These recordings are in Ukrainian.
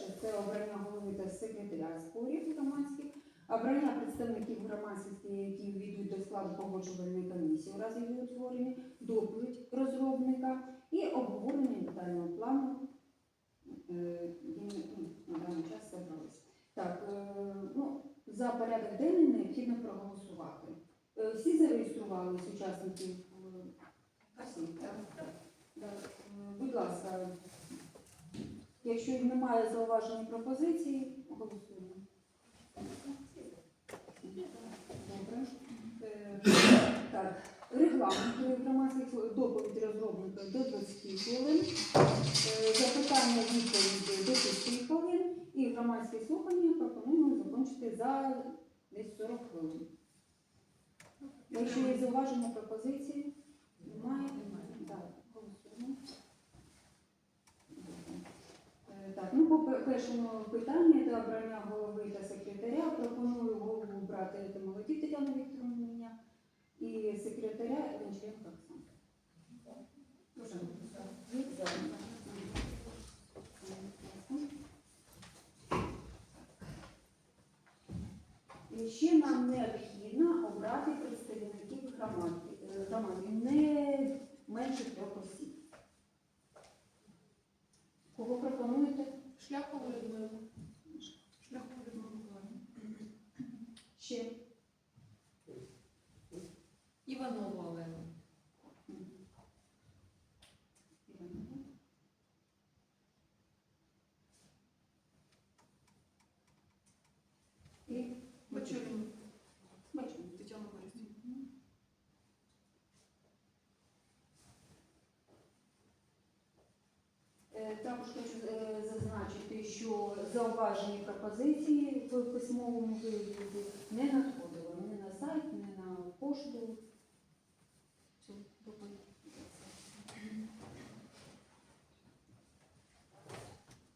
Перше це обрання голови та секретаря спорів громадських, обрання представників громадськості, які війдуть до складу погоджувальної комісії у разі її утворення, доповідь розробника і обговорення детального плану. Е, він, ну, На даний час зібрались. Так, е, ну, за порядок денний необхідно проголосувати. Е, Всі зареєструвались учасників? е? Е, Будь ласка, якщо немає зауважень і пропозицій, голосуємо. Добре. Е, Так, регламент громадських доповідь розробника до 20 хвилин, е, запитання відповіді до 5 хвилин і громадські слухання пропонуємо закінчити за десь 40 хвилин. Якщо є зауваження, пропозиції, немає, немає. Так, голосуємо. Е, Так, ну по першому питанню це обрання голови та секретаря. Пропоную голову брати Тимолоді Тетяну Вікторовну і секретаря Гончаренко Оксану. Дуже ще нам необхідно обрати представників громади, е, не Також хочу е, зазначити, що зауважені пропозиції в письмовому вигляді не надходили ні на сайт, ні на пошту.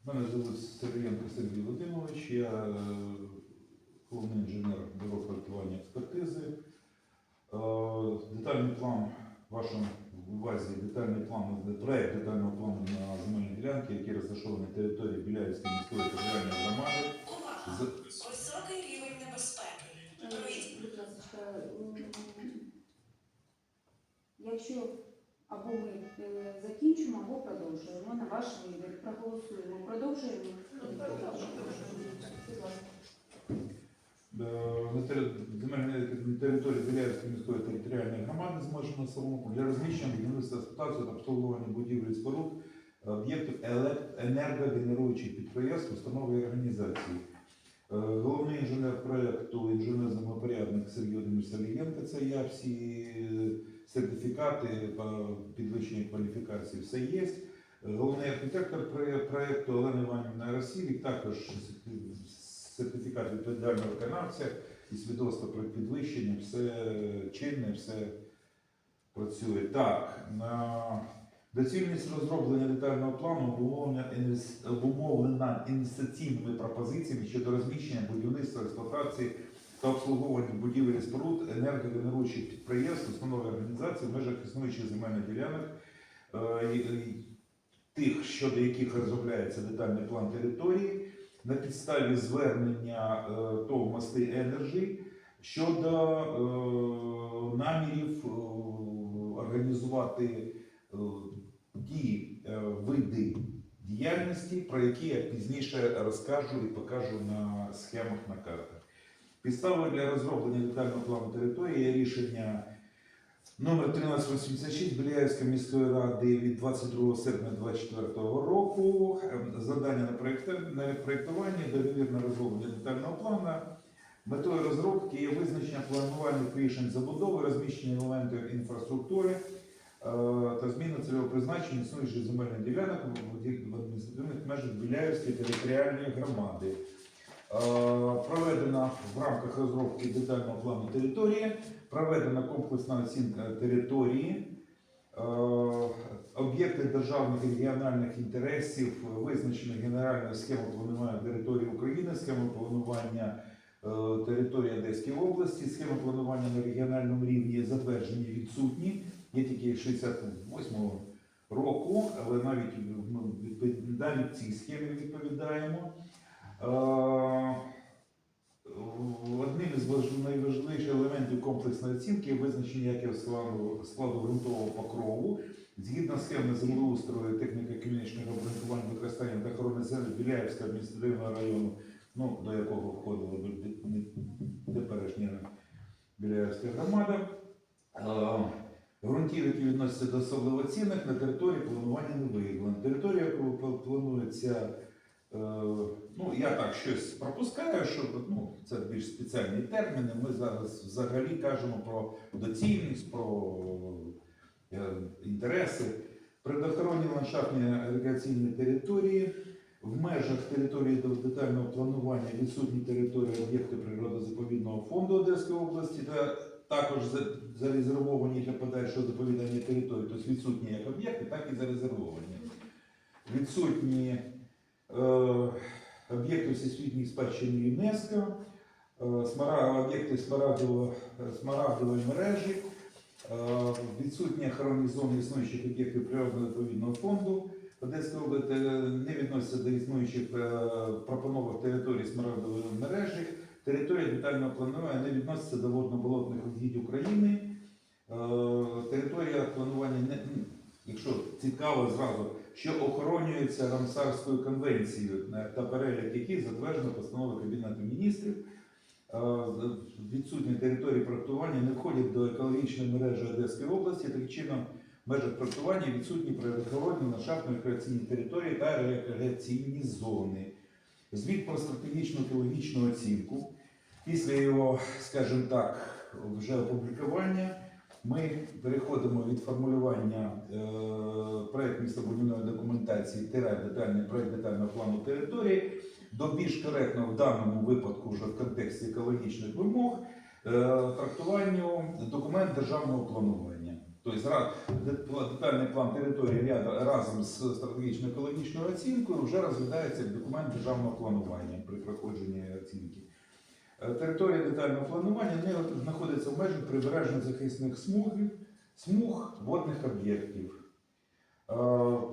Мене звуть Сергієнко Сергій Володимирович, я е, головний інженер бюро проектування експертизи. Е, Детальний план в увазі, детальний план, проект детального плану на земельні ділянки, які розташовані на території Біляївської міської територіальної громади. Увага! З- Високий рівень небезпеки. Е, Будь ласка, якщо або ми е, закінчимо, або продовжуємо на ваш вибір. Проголосуємо. Продовжуємо. Будь ласка. Е, На тери- земельній- території Біляївської міської територіальної громади зможемо самому для розміщення будівництва експлуатації та обслуговування будівель і споруд е, об'єктів енергогенеруючих підприємств, установ і організацій. Е, Головний інженер проєкту інженер-землепорядник Сергій Володимирович Салієнко, це я, всі е, сертифікати по підвищенню кваліфікації, все є. Е, Головний архітектор проєкту Олена Іванівна Росілік, також сертифікат відповідального виконавця і свідоцтво про підвищення, все чинне, все працює. Так, на доцільність розроблення детального плану обумовлена, інвес- інвестиційними пропозиціями щодо розміщення будівництва, експлуатації та обслуговування будівель і споруд енергогенеруючих підприємств, установ і організацій в межах існуючих земельних ділянок, е, тих, щодо яких розробляється детальний план території, на підставі звернення е, ТОВ Мости Енерджі щодо е, намірів е, організувати ті види діяльності, про які я пізніше розкажу і покажу на схемах на картах. Підставою для розроблення детального плану території є рішення номер 1386 Біляївської міської ради від 22 серпня 2024 року. Ем, Завдання на проєктування, договір на розроблення детального плану. Метою розробки є визначення планувальних рішень забудови, розміщення елементів інфраструктури е, та зміна цільового призначення існуючих земельних ділянок в адміністративних межах Біляївської територіальної громади. Е, Проведена в рамках розробки детального плану території, проведена комплексна оцінка території, е, об'єкти державних і регіональних інтересів, визначена генеральною схемою планування території України, схемою планування е, території Одеської області, схеми планування на регіональному рівні затверджені відсутні. Є тільки 68 року, але навіть ми відпов- навіть цій схемі відповідаємо. Е, Одним із найважливіших елементів комплексної оцінки є визначення якого складу, складу ґрунтового покрову. Згідно схеми землеустрою, техніко-економічного обґрунтування використання та охорони земель Біляївського адміністративного району, ну, до якого входила теперішня Біляївська громада. Е, Ґрунтів, які відносяться до особливо цінних, на території планування не виявлено. Територія, планується, е, ну я так щось пропускаю, що ну, це більш спеціальні терміни. Ми зараз взагалі кажемо про доцільність, про е, інтереси. Природоохоронні ландшафтні рекреаційні території. В межах території детального планування відсутні території об'єкти природозаповідного фонду Одеської області та також зарезервовані для подальшого заповідання території, тобто відсутні як об'єкти, так і зарезервовані. Відсутні е, об'єкти всесвітньої спадщини ЮНЕСКО, е, об'єкти смарагдової мережі, е, відсутні охоронні зони існуючих об'єктів природно-заповідного фонду. Одеської області е, не відносяться до існуючих е, пропонованих територій смарагдової мережі. Територія детального планування не відноситься до водно-болотних угідь України. Е, Територія планування не якщо цікаво зразу, що охоронюється Рамсарською конвенцією та перелік яких затверджено постановою Кабінету міністрів. Відсутні території проектування не входять до екологічної мережі Одеської області. Таким чином, в межах проектування відсутні природоохоронні, ландшафтно рекреаційні території та рекреаційні зони. Звіт про стратегічну екологічну оцінку. Після його, скажімо так, вже опублікування ми переходимо від формулювання е, проєкт містобудівної документації тире детальний проєкт детального плану території до більш коректного в даному випадку вже в контексті екологічних вимог е, трактуванню документ державного планування. Тобто детальний план території разом з стратегічною екологічною оцінкою вже розглядається як документ державного планування при проходженні оцінки. Е, Територія детального планування не знаходиться в межах прибережних захисних смугів, смуг водних об'єктів. Е,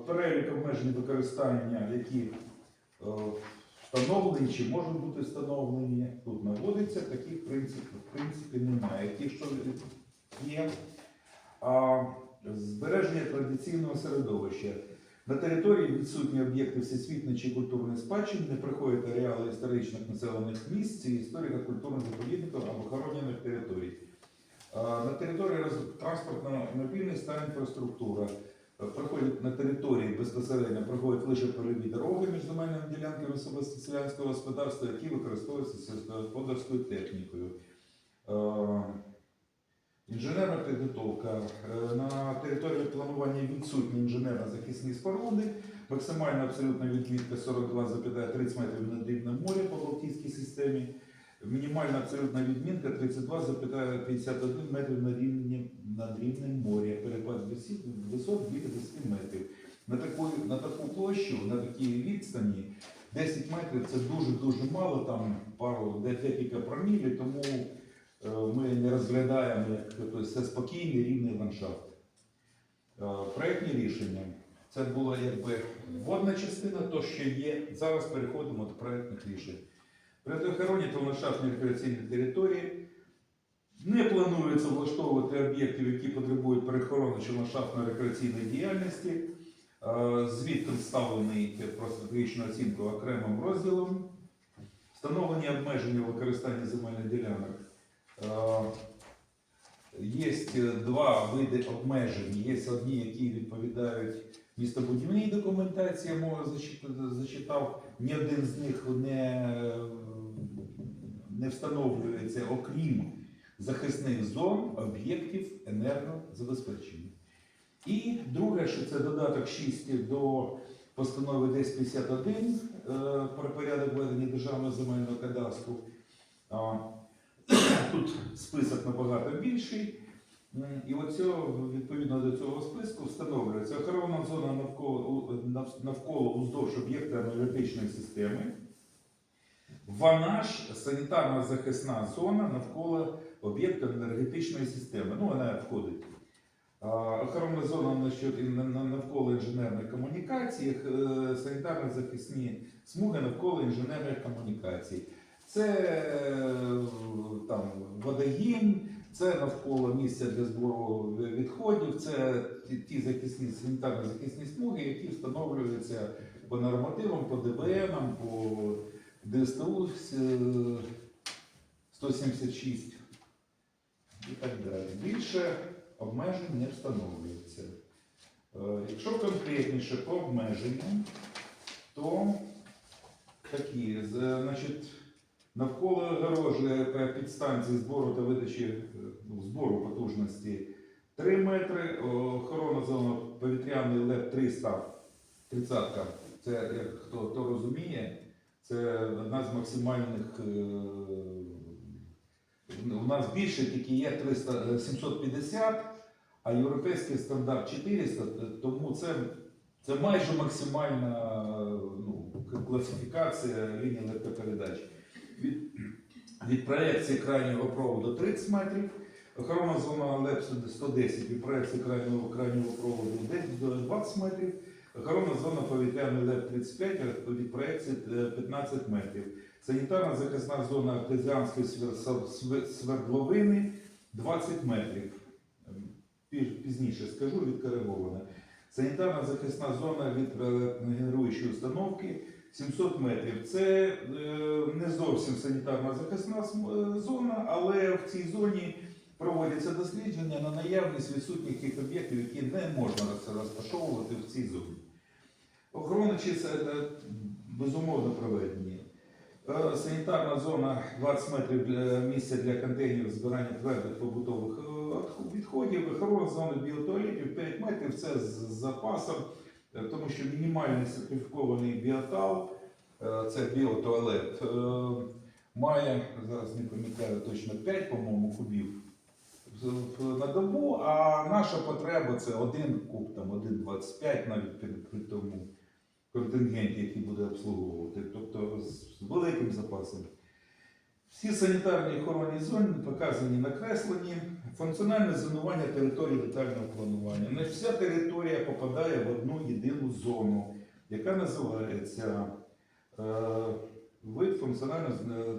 Перелік обмежень використання, які е, встановлені чи можуть бути встановлені, тут наводиться, таких принципів в принципі немає. Ті, що є, а збереження традиційного середовища. На території відсутні об'єкти всесвітньої чи культурної спадщини, не приходять ареали історичних населених місць, і історико-культурних заповідників або охоронених територій. На території транспортна мобільність та інфраструктура. Е, Проходять на території безпосередньо проходять лише польові дороги між земельними ділянками селянського господарства, які використовуються сільськогосподарською технікою. Інженерна підготовка. Е, На території планування відсутні інженерно-захисні споруди. Максимальна абсолютна відмітка 42,30 метрів над рівнем моря по Балтійській системі. Мінімальна абсолютна відмітка 32,51 метрів над рівнем, над рівнем моря. Перепад висот біля 10 метрів. На таку, на таку площу, на такій відстані 10 метрів це дуже-дуже мало, там пару декілька промілі, тому ми не розглядаємо як тобто, це спокійний рівний ландшафт. Е, Проєктні рішення. Це була якби вводна частина, то що є. Зараз переходимо до проєктних рішень. Природоохоронні та ландшафтні рекреаційні території не планується влаштовувати об'єктів, які потребують перехорони чи ландшафтно-рекреаційної діяльності. Е, Звіт представлений про стратегічну оцінку окремим розділом. Встановлені обмеження у використанні земельних ділянок. Є два види обмежень. Є одні, які відповідають містобудівній документації, я зачит- зачитав. Ні один з них не, не встановлюється, окрім захисних зон об'єктів енергозабезпечення. І друге, що це додаток 6 до постанови 1051 е, про порядок ведення державного земельного кадастру. Тут список набагато більший. І оцього, відповідно до цього списку встановлюється охоронна зона навколо, навколо уздовж об'єкта енергетичної системи. Вона ж санітарна захисна зона навколо об'єкта енергетичної системи. Ну, вона входить. Охоронна зона навколо інженерних комунікацій, е, санітарно-захисні смуги навколо інженерних комунікацій. Це е, там водогін, це навколо місця для збору відходів, це ті, захисні санітарно-захисні смуги, які встановлюються по нормативам, по ДБНам, по ДСТУ е, 176 і так далі. Більше обмежень не встановлюється. Е, Якщо конкретніше по обмеженням, то такі, значить, навколо огорожі та підстанції збору та видачі е, ну, збору потужності 3 метри, охорона зона повітряний лед 300, 30 це як хто, хто розуміє, це одна з максимальних. е, У нас більше тільки є 300, е, 750, а європейський стандарт 400, тому це, це майже максимальна е, ну, класифікація лінії електропередач. Від, від проекції крайнього проводу 30 метрів, охорона зона ЛЕП 110 від проекції крайнього, крайнього проводу 10 до 20 метрів, охорона зона повітряний ЛЕП 35 від проекції е, 15 метрів. Санітарна захисна зона артезіанської свер- св- св- свердловини 20 метрів. Ем, Пізніше скажу, відкоригована. Санітарна захисна зона від е, генеруючої установки 700 метрів. Це е, не зовсім санітарна захисна е, зона, але в цій зоні проводяться дослідження на наявність відсутніх тих об'єктів, які не можна розташовувати в цій зоні. Це е, безумовно проведені. Санітарна зона 20 метрів для місця для контейнерів збирання твердих побутових відходів. Охорона зони біотуалетів 5 метрів це з запасом, тому що мінімальний сертифікований біотал, е, це біотуалет, е, має, зараз не пам'ятаю точно 5, по-моєму, кубів на добу, а наша потреба це один куб, там 1,25 навіть при, при тому контингенті, який буде обслуговувати, тобто з великим запасом. Всі санітарні охоронні зони показані накреслені. Функціональне зонування території детального планування. Не вся територія попадає в одну єдину зону, яка називається е, вид функціонального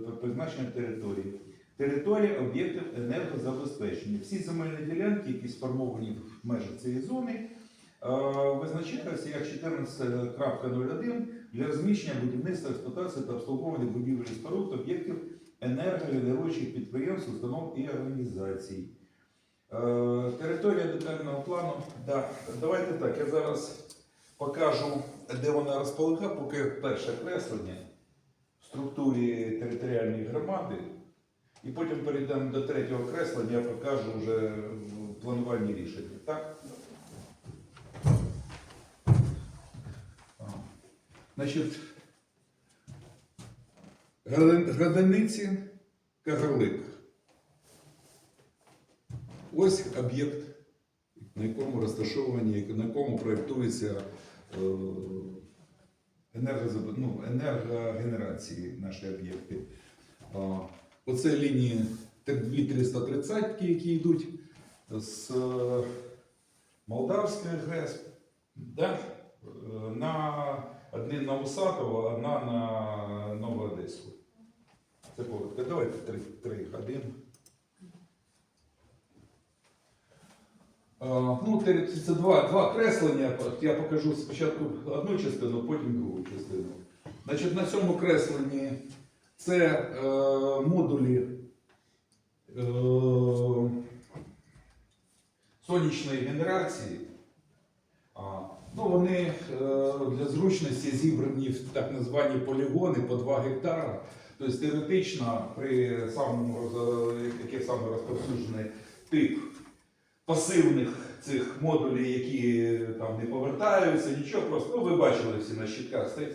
е, призначення території. Територія об'єктів енергозабезпечення. Всі земельні ділянки, які сформовані в межах цієї зони, е, визначаються як 14.01 для розміщення будівництва, експлуатації та обслуговування будівель і споруд об'єктів енергогенеруючих підприємств, установ і організацій. Е, Територія детального плану. Да. Давайте так, я зараз покажу, де вона розполагає, поки перше креслення в структурі територіальної громади. І потім перейдемо до третього креслення, я покажу вже планувальні рішення. Так? Значить, Градиниці Кагарлик. Ось об'єкт, на якому розташовані, на якому проєктується е, ну, енергогенерації наші об'єкти. оце лінії 2330, які йдуть. з е, Молдавської ГЕС, да? Е, на одні на Усатово, одна на Новоодеську. Це коротко. Давайте три, три години. Ну, це два, два креслення. Я покажу спочатку одну частину, потім другу частину. Значить, на цьому кресленні це е, модулі е, Сонячної генерації. А, Ну, вони е, для зручності зібрані в так звані полігони по 2 гектара. Тобто теоретично при самому який саме розповсюджений тип пасивних цих модулів, які там не повертаються, нічого просто, ну ви бачили всі на щитках стають.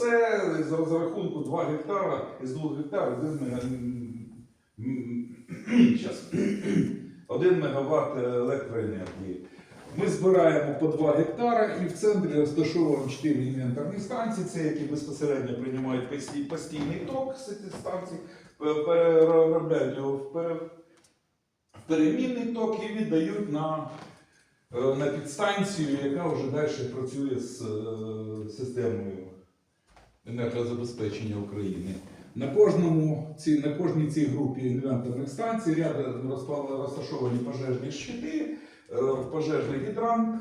Це за, рахунку 2 гектара із 2 гектар 1 мега... м, м, щас. 1 мегаватт електроенергії. Ми збираємо по 2 гектара і в центрі розташовуємо 4 інвентарні станції. це які безпосередньо приймають постійний ток з цих станцій, пе- переробляють його в перемінний ток і віддають на, е, на підстанцію, яка вже далі працює з е, системою енергозабезпечення України. На кожному на кожній цій групі інвенторних станцій рядом розташовані пожежні щити, е, пожежний гідрант,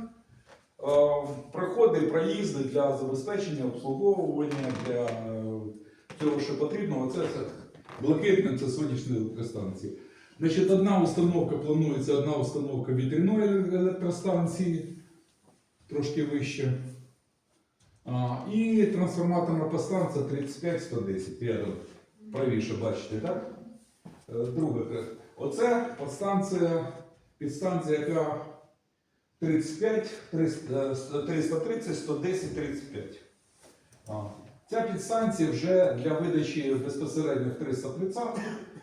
проходи, проїзди для забезпечення, обслуговування, для цього, що потрібно. Оце це блакитне, це сонячні електростанції. Значить, одна установка планується, одна установка вітряної електростанції, трошки вище. А, і трансформаторна подстанція 35-110. Рядом правіше бачите, так? Е, Друге. Оце подстанція, підстанція, яка 35, 300, е, 330, 110, 35. А. Ця підстанція вже для видачі безпосередньо 330,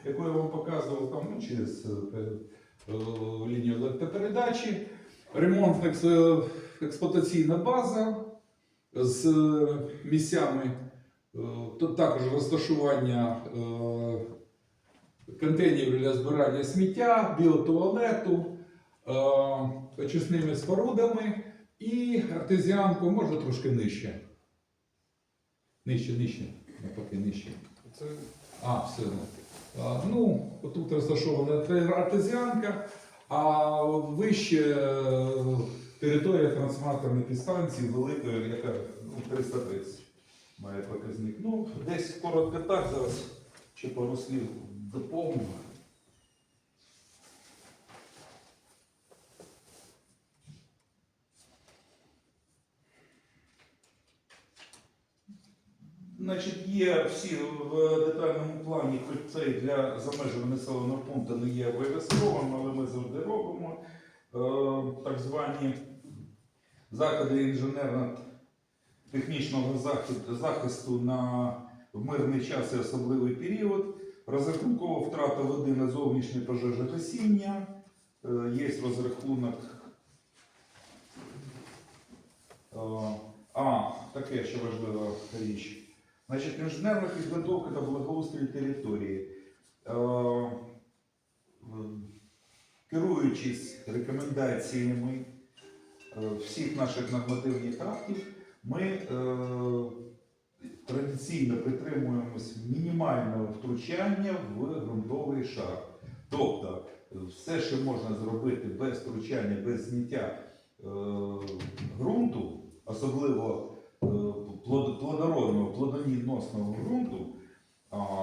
яку я вам показував там, ну, через е, е, лінію електропередачі, ремонтна екс- експлуатаційна база з е, місцями, е, тут також розташування е, контейнерів для збирання сміття, біотуалету, е, очисними спорудами і артезіанку, може трошки нижче. Нижче, нижче, навпаки, нижче. А, все. Ну, Тут розташована те- артезіанка, а вище е, територія трансформаторної підстанції великої, яка ну, 330 має показник. Ну, десь коротко так зараз ще пару слів. Значить, є всі в детальному плані, хоч це для за межами населеного пункту не є обов'язковим, але ми завжди робимо е, так звані заходи інженерно-технічного захисту, на мирний час і особливий період. Розрахункова втрата води на зовнішнє пожежогасіння. Е, Є розрахунок. Е, А, таке ще важлива річ. Значить, інженерна підготовка та благоустрій території. Е, Керуючись рекомендаціями е, всіх наших нормативних актів, ми е, традиційно притримуємось мінімального втручання в ґрунтовий шар. Тобто, все, що можна зробити без втручання, без зняття ґрунту, особливо плодородного, плодоніносного ґрунту,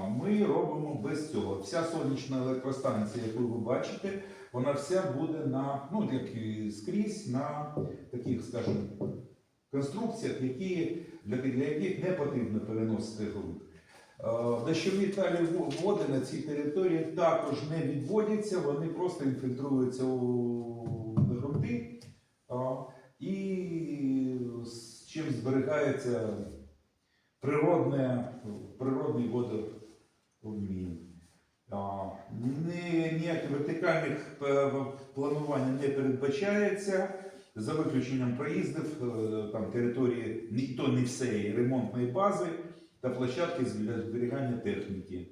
ми робимо без цього. Вся сонячна електростанція, яку ви бачите, вона вся буде на, ну як і скрізь, на таких, скажімо, конструкціях, які, для, для яких не потрібно переносити ґрунт. Дощові талі води на цій території також не відводяться, вони просто інфільтруються у ґрунти. І чим зберігається природне, природний водообмін. Ні- Ніяких вертикальних е, планувань не передбачається, за виключенням проїздів е, там, території, ні то не всієї ремонтної бази та площадки для зберігання техніки.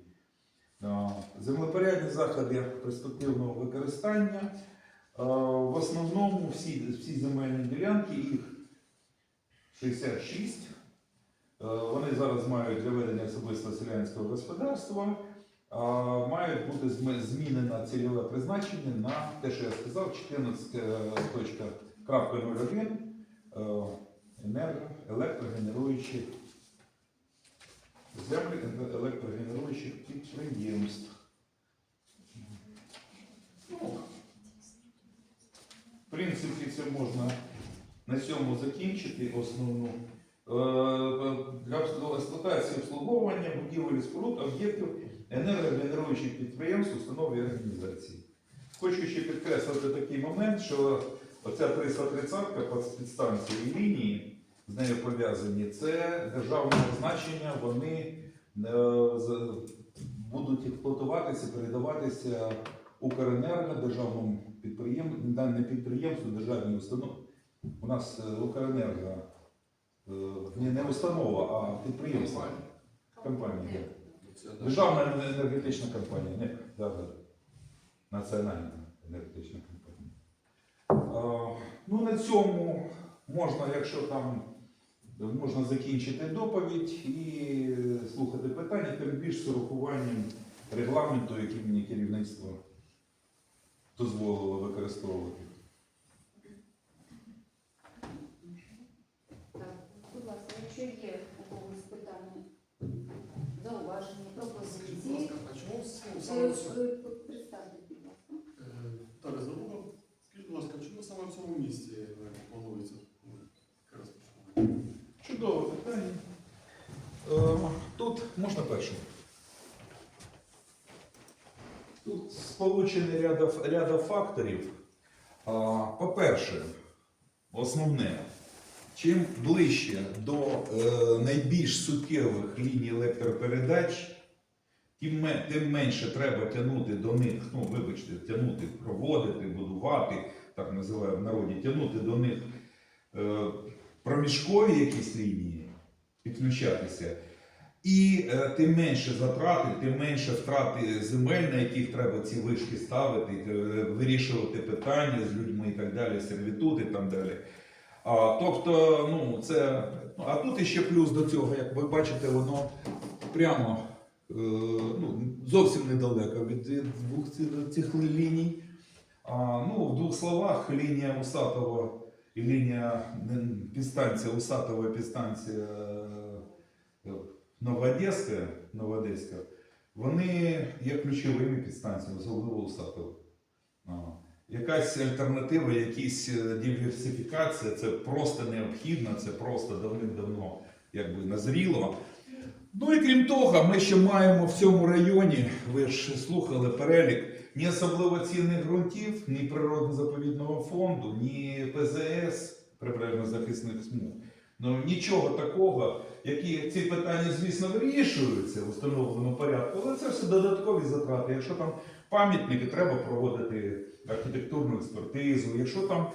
Землепорядні заходи перспективного використання. В основному всі, всі земельні ділянки, їх 66. Е, Вони зараз мають для ведення особистого селянського господарства, а мають бути змінено цільове призначення на те, що я сказав, 14.01 е, енерго, землі електрогенеруючих підприємств. Ну, в принципі, це можна на цьому закінчити основну. Е, Для експлуатації обслуговування будівель споруд об'єктів енергогенеруючих підприємств, установ і організацій. Хочу ще підкреслити такий момент, що оця 330-ка підстанції і лінії з нею пов'язані, це державного значення, вони е, будуть експлуатуватися, передаватися Укренерго, державному підприємству, підприємству, державній установі. У нас е, Укренерго не, не установа, а підприємство. Компанія. Державна енергетична компанія, не да, да. національна. енергетична компанія. Е, Ну, на цьому можна, якщо там можна закінчити доповідь і слухати питання, тим більш з урахуванням регламенту, який мені керівництво дозволило використовувати. Віталій Забула, скажіть, будь ласка, чому саме в цьому місці е, планується ну. Чудове питання. Е, Тут можна перше. Тут сполучений ряда, ряда факторів. По-перше, основне, чим ближче до е, найбільш суттєвих ліній електропередач, тим, тим менше треба тягнути до них, ну, вибачте, тягнути, проводити, будувати, так називаємо в народі, тягнути до них е, проміжкові якісь лінії, підключатися. І е, тим менше затрати, тим менше втрати земель, на яких треба ці вишки ставити, е, вирішувати питання з людьми і так далі, сервітути і так далі. А, тобто, ну, це. ну, А тут іще плюс до цього, як ви бачите, воно прямо ну, зовсім недалеко від, двох цих ліній. А, ну, в двох словах, лінія Усатого і лінія підстанція Усатова підстанція е, Новоодеська, Новоодеська, вони є ключовими підстанціями, особливо Усатова. Якась альтернатива, якась е, диверсифікація, це просто необхідно, це просто давним-давно якби назріло. Ну і крім того, ми ще маємо в цьому районі, ви ж слухали перелік, ні особливо цінних ґрунтів, ні природно-заповідного фонду, ні ПЗС, прибережно-захисних смуг. Ну нічого такого, які ці питання, звісно, вирішуються в установленому порядку, але це все додаткові затрати. Якщо там пам'ятники, треба проводити архітектурну експертизу. Якщо там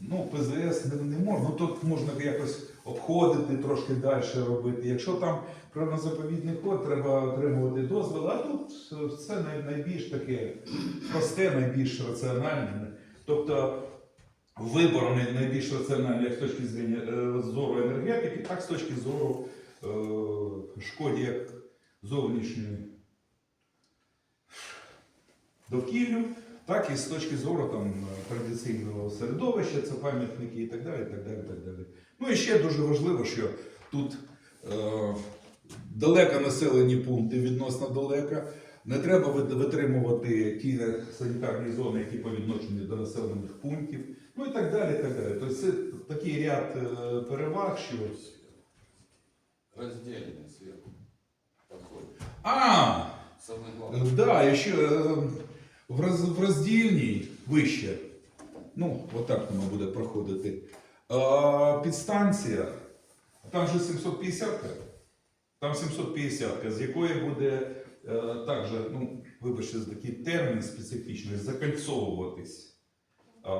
ну, ПЗС не, не можна, ну тут можна якось обходити, трошки далі робити. Якщо там природно-заповідний код, треба отримувати дозвіл, а тут все найбільш таке просте, найбільш раціональне. Тобто вибор найбільш раціональний як з точки е, зору енергетики, так з точки зору е, шкоді як зовнішньої довкіллю, так і з точки зору там, традиційного середовища, це пам'ятники і так далі. і так далі, і так далі. Ну і ще дуже важливо, що тут е, далеко населені пункти відносно далеко. Не треба витримувати ті санітарні зони, які по відношенню до населених пунктів, ну і так далі. так далі. Тобто це такий ряд е, переваг, що. Сверху подходит. А! Самое Е. Да, ще е, в роздільній вище. Ну, отак воно буде проходити. Підстанція, там же 750 там 750 з якої буде е, також, ну, вибачте, такий термін специфічний, закольцовуватись. А,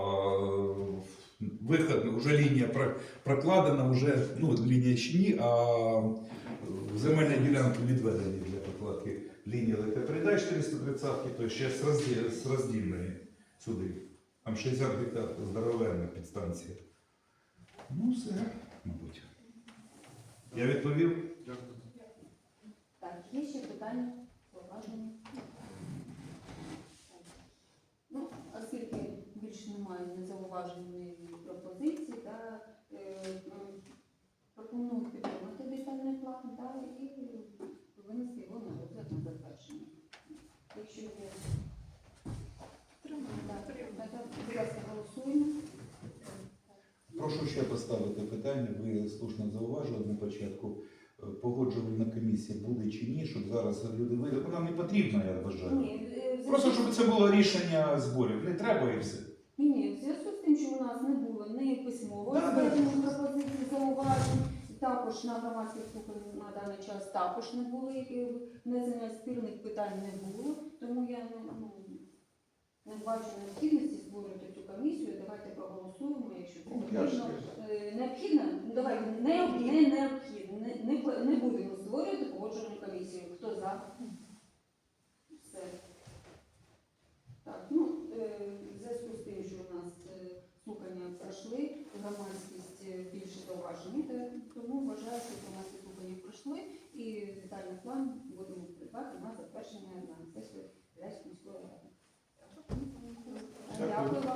виход, вже лінія прокладена, вже, ну, лінія ще ні, а земельні ділянки відведені для прокладки лінії електропередач 430, то ще з роздільної сюди. Там 60 гектар здоровенна підстанція. Ну, все, мабуть. Я відповів? Дякую. Так, є ще питання, зауваження? Ну, оскільки більше немає зауважень, ні та, е, пропоную підтримати детальний план та, і винести його на розгляд на затвердження. Якщо є так, будь ласка, голосуємо. Прошу ще поставити питання. Ви слушно зауважили на початку. Е, Погоджувальна комісія буде чи ні, щоб зараз люди вийдуть. Вона не потрібна, я вважаю. Ні, е, Просто щоб це було рішення зборів. Не треба і все. Ні, ні, в зв'язку з тим, що у нас не було ні письмового Да, да. звернення пропозицій, зауважень, також на громадських слухань на даний час також не було е, внесення спірних питань не було, тому я не, ну, не бачу необхідності створювати цю комісію. Давайте проголосуємо, якщо це необхідно. Е, Необхідно, ну давай не, не необхідно, не, не, не будемо створювати погоджувальну комісію. Хто за? Все. Так, ну, е, пройшли, громадськість е, більше зауважень, тому вважаю, що громадські слухання пройшли і детальний план будемо придбати на затвердження на сесію Ляської міської ради. 你要喝吗？